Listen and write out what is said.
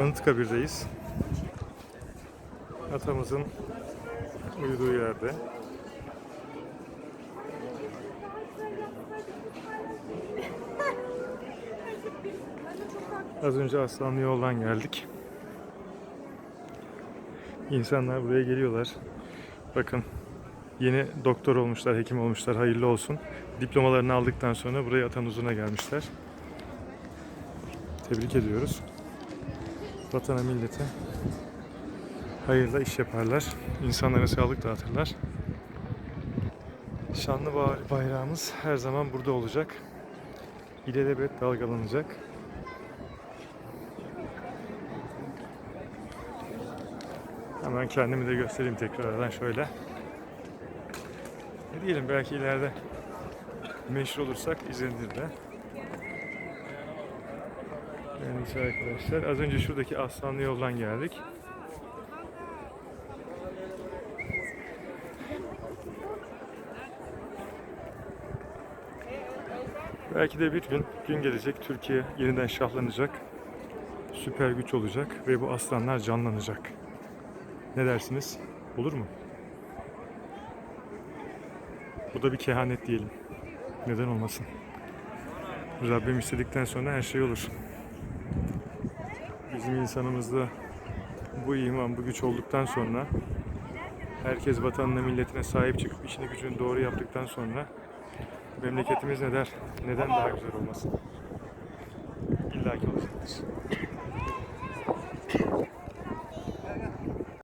Anıtkabir'deyiz. Atamızın uyuduğu yerde. Az önce Aslanlı yoldan geldik. İnsanlar buraya geliyorlar. Bakın yeni doktor olmuşlar, hekim olmuşlar. Hayırlı olsun. Diplomalarını aldıktan sonra buraya atan uzuna gelmişler. Tebrik ediyoruz. Vatana millete hayırla iş yaparlar. İnsanlara sağlık dağıtırlar. Şanlı ba- bayrağımız her zaman burada olacak. İlelebet dalgalanacak. Hemen kendimi de göstereyim tekrardan şöyle. Ne diyelim belki ileride meşhur olursak izlenir de. Yani arkadaşlar az önce şuradaki Aslanlı yoldan geldik. Belki de bir gün gün gelecek Türkiye yeniden şahlanacak. Süper güç olacak ve bu aslanlar canlanacak. Ne dersiniz? Olur mu? Bu da bir kehanet diyelim. Neden olmasın? Rabbim istedikten sonra her şey olur. Bizim insanımızda bu iman, bu güç olduktan sonra herkes vatanına, milletine sahip çıkıp işini gücünü doğru yaptıktan sonra memleketimiz ne der? Neden daha güzel olmasın? İlla ki olacaktır.